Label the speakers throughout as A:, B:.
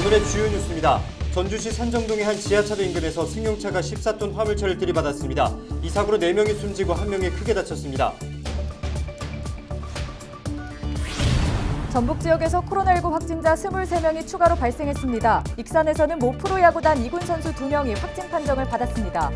A: 오늘의 주요 뉴스입니다. 전주시 산정동의 한 지하차도 인근에서 승용차가 14톤 화물차를 들이받았습니다. 이 사고로 4명이 숨지고 1명이 크게 다쳤습니다.
B: 전북 지역에서 코로나19 확진자 23명이 추가로 발생했습니다. 익산에서는 모프로 야구단 2군 선수 2명이 확진 판정을 받았습니다.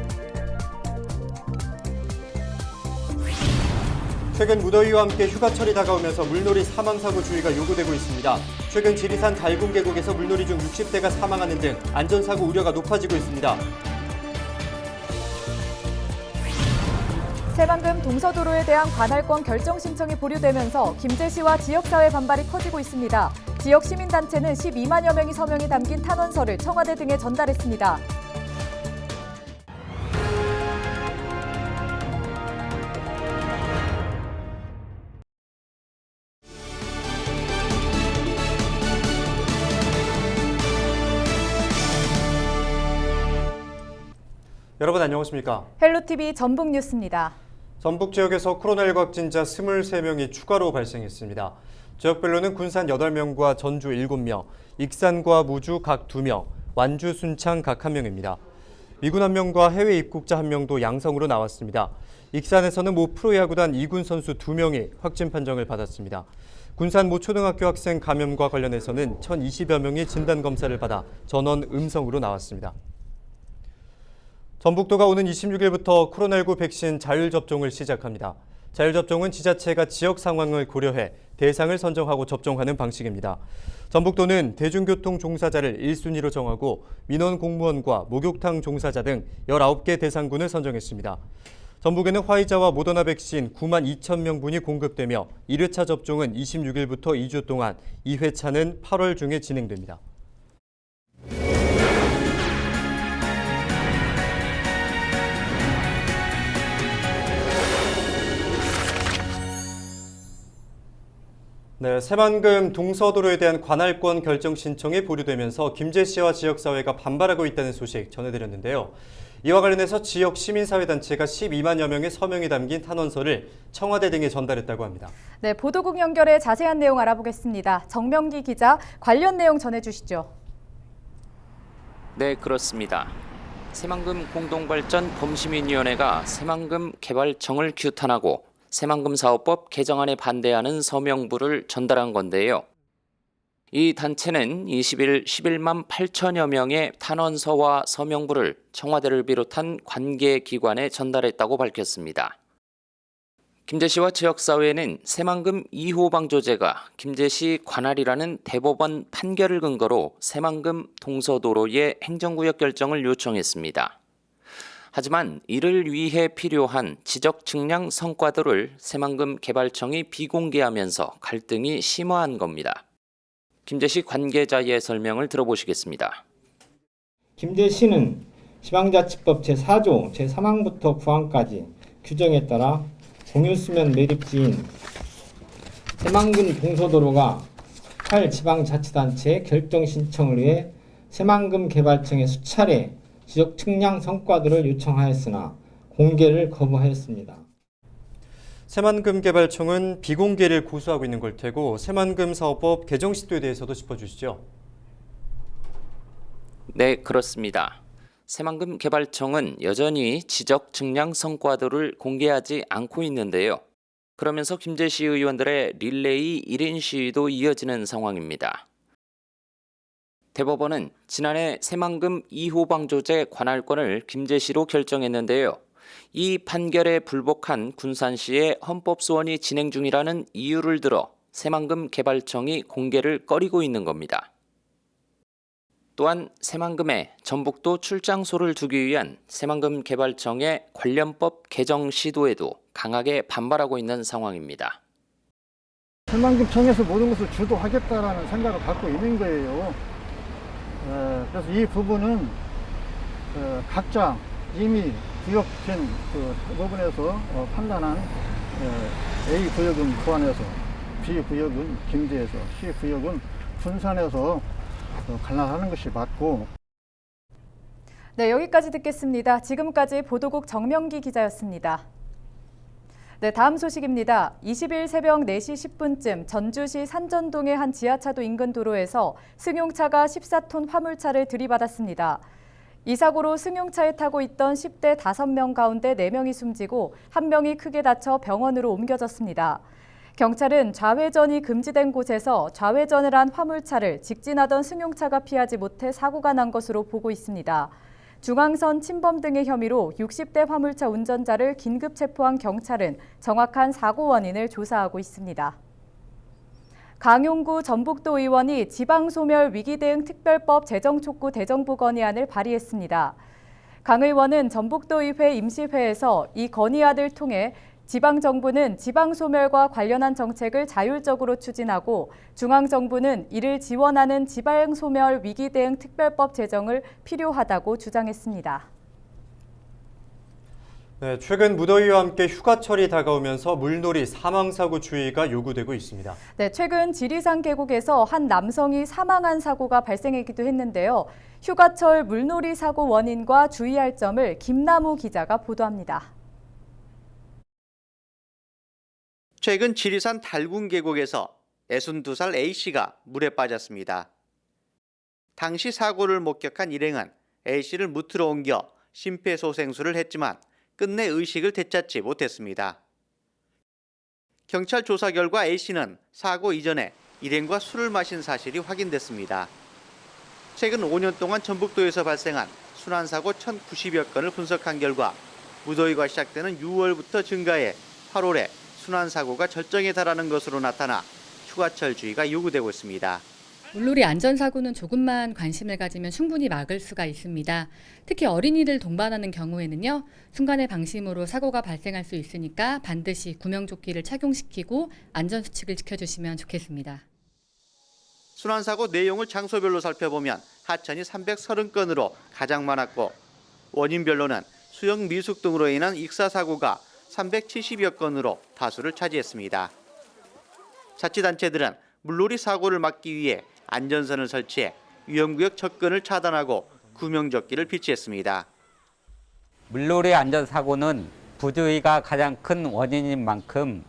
A: 최근 무더위와 함께 휴가철이 다가오면서 물놀이 사망 사고 주의가 요구되고 있습니다. 최근 지리산 달군 계곡에서 물놀이 중 60대가 사망하는 등 안전사고 우려가 높아지고 있습니다.
B: 새만금 동서도로에 대한 관할권 결정 신청이 보류되면서 김제 시와 지역사회 반발이 커지고 있습니다. 지역 시민단체는 12만여 명이 서명이 담긴 탄원서를 청와대 등에 전달했습니다.
A: 여러분 안녕하십니까?
B: 헬로TV 전북 뉴스입니다.
A: 전북 지역에서 코로나19 확진자 23명이 추가로 발생했습니다. 지역별로는 군산 8명과 전주 7명, 익산과 무주 각 2명, 완주 순창 각 1명입니다. 미군 1명과 해외 입국자 1명도 양성으로 나왔습니다. 익산에서는 모 프로야구단 2군 선수 2명이 확진 판정을 받았습니다. 군산 모 초등학교 학생 감염과 관련해서는 1,020여 명이 진단 검사를 받아 전원 음성으로 나왔습니다. 전북도가 오는 26일부터 코로나19 백신 자율 접종을 시작합니다. 자율 접종은 지자체가 지역 상황을 고려해 대상을 선정하고 접종하는 방식입니다. 전북도는 대중교통 종사자를 1순위로 정하고 민원 공무원과 목욕탕 종사자 등 19개 대상군을 선정했습니다. 전북에는 화이자와 모더나 백신 9만 2천 명분이 공급되며 1회차 접종은 26일부터 2주 동안, 2회차는 8월 중에 진행됩니다. 네, 새만금 동서도로에 대한 관할권 결정 신청이 보류되면서 김제 씨와 지역사회가 반발하고 있다는 소식 전해드렸는데요. 이와 관련해서 지역 시민사회단체가 12만여 명의 서명이 담긴 탄원서를 청와대 등에 전달했다고 합니다.
B: 네, 보도국 연결해 자세한 내용 알아보겠습니다. 정명기 기자, 관련 내용 전해주시죠.
C: 네, 그렇습니다. 새만금 공동발전 범시민위원회가 새만금 개발청을 규탄하고 새만금사업법 개정안에 반대하는 서명부를 전달한 건데요. 이 단체는 20일 11만 8천여 명의 탄원서와 서명부를 청와대를 비롯한 관계 기관에 전달했다고 밝혔습니다. 김제시와 지역사회는 새만금 2호 방조제가 김제시 관할이라는 대법원 판결을 근거로 새만금 동서도로의 행정구역 결정을 요청했습니다. 하지만 이를 위해 필요한 지적 측량 성과들을 새만금 개발청이 비공개하면서 갈등이 심화한 겁니다. 김재씨 관계자의 설명을 들어보시겠습니다.
D: 김재씨는 지방자치법 제4조 제3항부터 9항까지 규정에 따라 공유수면 매립지인 새만금 동서도로가 8지방자치단체의 결정 신청을 위해 새만금 개발청에 수차례 지역 측량 성과들을 요청하였으나 공개를 거부하였습니다.
A: 새만금개발청은 비공개를 고수하고 있는 걸 테고 새만금 사업법 개정 시도에 대해서도 짚어주시죠.
C: 네, 그렇습니다. 새만금개발청은 여전히 지적 측량 성과도를 공개하지 않고 있는데요. 그러면서 김재시 의원들의 릴레이 1인 시위도 이어지는 상황입니다. 대법원은 지난해 새만금 2호 방조제 관할권을 김제시로 결정했는데요. 이 판결에 불복한 군산시의 헌법소원이 진행 중이라는 이유를 들어 새만금 개발청이 공개를 꺼리고 있는 겁니다. 또한 새만금에 전북도 출장소를 두기 위한 새만금 개발청의 관련법 개정 시도에도 강하게 반발하고 있는 상황입니다.
D: 새만금청에서 모든 것을 주도하겠다라는 생각을 갖고 있는 거예요. 어, 그래서 이 부분은 어, 각자 이미 구역된 그 법원에서 어, 판단한 A 구역은 부안에서 B 구역은 김제에서 C 구역은 분산에서 관람하는 것이 맞고
B: 네, 여기까지 듣겠습니다. 지금까지 보도국 정명기 기자였습니다. 네, 다음 소식입니다. 20일 새벽 4시 10분쯤 전주시 산전동의 한 지하차도 인근 도로에서 승용차가 14톤 화물차를 들이받았습니다. 이 사고로 승용차에 타고 있던 10대 5명 가운데 4명이 숨지고 1명이 크게 다쳐 병원으로 옮겨졌습니다. 경찰은 좌회전이 금지된 곳에서 좌회전을 한 화물차를 직진하던 승용차가 피하지 못해 사고가 난 것으로 보고 있습니다. 중앙선 침범 등의 혐의로 60대 화물차 운전자를 긴급 체포한 경찰은 정확한 사고 원인을 조사하고 있습니다. 강용구 전북도 의원이 지방소멸 위기대응 특별법 제정 촉구 대정부 건의안을 발의했습니다. 강 의원은 전북도의회 임시회에서 이 건의안을 통해 지방 정부는 지방 소멸과 관련한 정책을 자율적으로 추진하고 중앙 정부는 이를 지원하는 지방 소멸 위기 대응 특별법 제정을 필요하다고 주장했습니다.
A: 네, 최근 무더위와 함께 휴가철이 다가오면서 물놀이 사망 사고 주의가 요구되고 있습니다.
B: 네, 최근 지리산 계곡에서 한 남성이 사망한 사고가 발생했기도 했는데요. 휴가철 물놀이 사고 원인과 주의할 점을 김나무 기자가 보도합니다.
E: 최근 지리산 달군 계곡에서 62살 A씨가 물에 빠졌습니다. 당시 사고를 목격한 일행은 A씨를 무트로 옮겨 심폐소생술을 했지만 끝내 의식을 되찾지 못했습니다. 경찰 조사 결과 A씨는 사고 이전에 일행과 술을 마신 사실이 확인됐습니다. 최근 5년 동안 전북도에서 발생한 순환사고 1,090여 건을 분석한 결과 무더위가 시작되는 6월부터 증가해 8월에 순환 사고가 절정에 달하는 것으로 나타나 휴가철 주의가 요구되고 있습니다.
B: 물놀이 안전사고는 조금만 관심을 가지면 충분히 막을 수가 있습니다. 특히 어린이를 동반하는 경우에는요, 순간의 방심으로 사고가 발생할 수 있으니까 반드시 구명조끼를 착용시키고 안전수칙을 지켜주시면 좋겠습니다.
E: 순환사고 내용을 장소별로 살펴보면 하천이 330건으로 가장 많았고, 원인별로는 수영 미숙 등으로 인한 익사사고가 370여 건으로 다수를 차지했습니다. 자치단체들은 물놀이 사고를 막기 위해 안전선을 설치해 위험구역 접근을 차단하고 구명조끼를 비치했습니다.
F: 물놀이 안전사고는 부주의가 가장 큰 원인인 만큼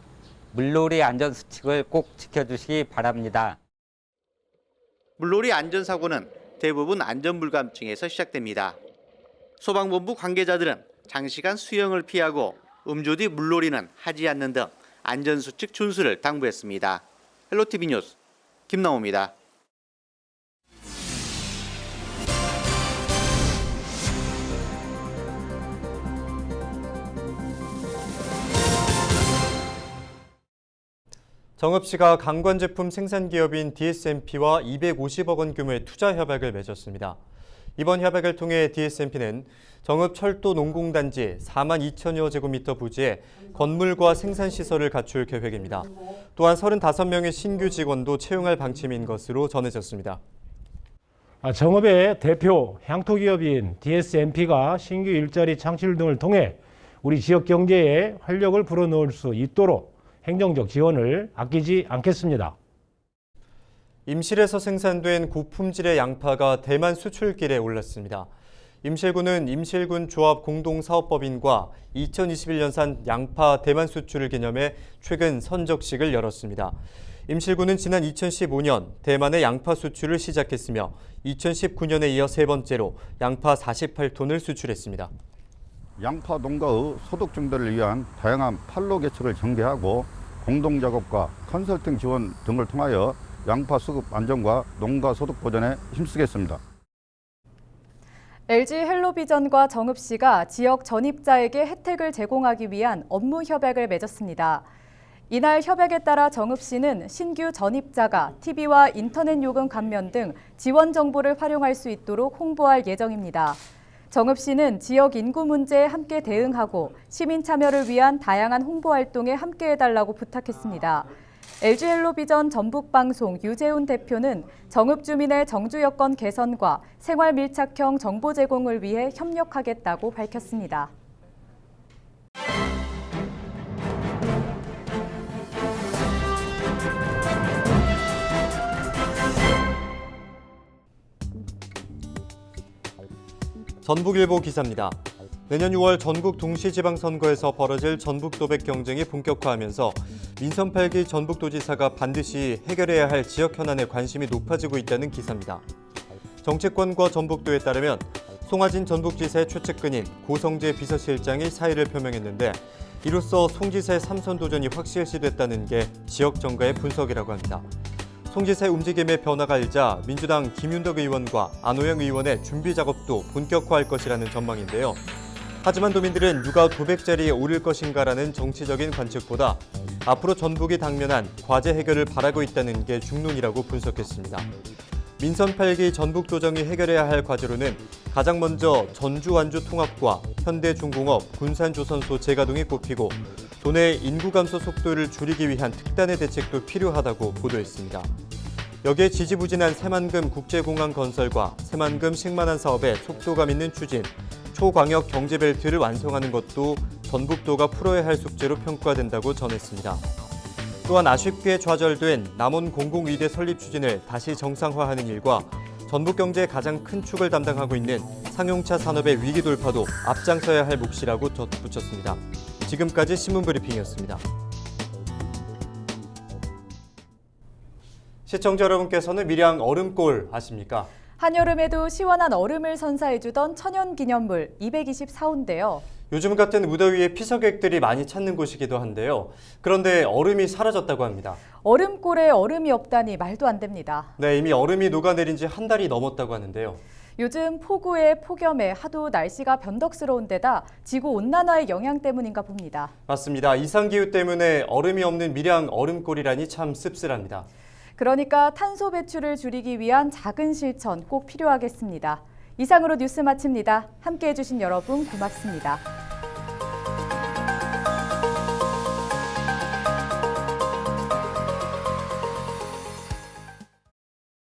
F: 물놀이 안전수칙을 꼭 지켜주시기 바랍니다.
E: 물놀이 안전사고는 대부분 안전불감증에서 시작됩니다. 소방본부 관계자들은 장시간 수영을 피하고 음주 뒤 물놀이는 하지 않는 등 안전수칙 준수를 당부했습니다. 헬로티비 뉴스 김나호입니다.
G: 정읍 시가 강관 제품 생산 기업인 DSMP와 250억 원 규모의 투자 협약을 맺었습니다. 이번 협약을 통해 DSMP는 정읍 철도 농공단지 4만 2천여 제곱미터 부지에 건물과 생산시설을 갖출 계획입니다. 또한 35명의 신규 직원도 채용할 방침인 것으로 전해졌습니다.
H: 아, 정읍의 대표 향토기업인 DSMP가 신규 일자리 창출 등을 통해 우리 지역 경제에 활력을 불어넣을 수 있도록 행정적 지원을 아끼지 않겠습니다.
G: 임실에서 생산된 고품질의 양파가 대만 수출길에 올랐습니다. 임실군은 임실군 조합 공동사업법인과 2021년산 양파 대만 수출을 기념해 최근 선적식을 열었습니다. 임실군은 지난 2015년 대만의 양파 수출을 시작했으며 2019년에 이어 세 번째로 양파 48톤을 수출했습니다.
I: 양파 농가의 소득 증대를 위한 다양한 판로 개척을 전개하고 공동 작업과 컨설팅 지원 등을 통하여 양파 수급 안정과 농가 소득 보전에 힘쓰겠습니다.
B: LG 헬로비전과 정읍 씨가 지역 전입자에게 혜택을 제공하기 위한 업무 협약을 맺었습니다. 이날 협약에 따라 정읍 씨는 신규 전입자가 TV와 인터넷 요금 감면 등 지원 정보를 활용할 수 있도록 홍보할 예정입니다. 정읍 씨는 지역 인구 문제에 함께 대응하고 시민 참여를 위한 다양한 홍보 활동에 함께해달라고 부탁했습니다. LG 헬로비전 전북방송 유재훈 대표는 정읍 주민의 정주 여건 개선과 생활 밀착형 정보 제공을 위해 협력하겠다고 밝혔습니다.
A: 전북일보 기사입니다. 내년 6월 전국 동시지방선거에서 벌어질 전북 도백 경쟁이 본격화하면서 민선 8기 전북도지사가 반드시 해결해야 할 지역 현안에 관심이 높아지고 있다는 기사입니다. 정책권과 전북도에 따르면 송하진 전북지사의 최측근인 고성재 비서실장이 사의를 표명했는데 이로써 송지사의 삼선 도전이 확실시됐다는 게 지역 정가의 분석이라고 합니다. 송지사의 움직임의 변화가 일자 민주당 김윤덕 의원과 안호영 의원의 준비 작업도 본격화할 것이라는 전망인데요. 하지만 도민들은 누가 9 0 0자리에 오를 것인가라는 정치적인 관측보다 앞으로 전북이 당면한 과제 해결을 바라고 있다는 게 중론이라고 분석했습니다. 민선 8기 전북 조정이 해결해야 할 과제로는 가장 먼저 전주 완주 통합과 현대중공업, 군산조선소 재가동이 꼽히고 도내 인구 감소 속도를 줄이기 위한 특단의 대책도 필요하다고 보도했습니다. 여기에 지지부진한 새만금 국제공항 건설과 새만금 식만한 사업의 속도감 있는 추진, 초광역 경제벨트를 완성하는 것도 전북도가 풀어야 할 숙제로 평가된다고 전했습니다. 또한 아쉽게 좌절된 남원 공공의대 설립 추진을 다시 정상화하는 일과 전북 경제의 가장 큰 축을 담당하고 있는 상용차 산업의 위기 돌파도 앞장서야 할 몫이라고 덧붙였습니다. 지금까지 신문브리핑이었습니다. 시청자 여러분께서는 밀양 얼음골 아십니까?
B: 한여름에도 시원한 얼음을 선사해주던 천연기념물 224호인데요.
A: 요즘 같은 무더위에 피서객들이 많이 찾는 곳이기도 한데요. 그런데 얼음이 사라졌다고 합니다.
B: 얼음골에 얼음이 없다니 말도 안 됩니다.
A: 네, 이미 얼음이 녹아내린 지 한 달이 넘었다고 하는데요.
B: 요즘 폭우에 폭염에 하도 날씨가 변덕스러운 데다 지구 온난화의 영향 때문인가 봅니다.
A: 맞습니다. 이상기후 때문에 얼음이 없는 밀양 얼음골이라니 참 씁쓸합니다.
B: 그러니까 탄소 배출을 줄이기 위한 작은 실천 꼭 필요하겠습니다. 이상으로 뉴스 마칩니다. 함께 해주신 여러분 고맙습니다.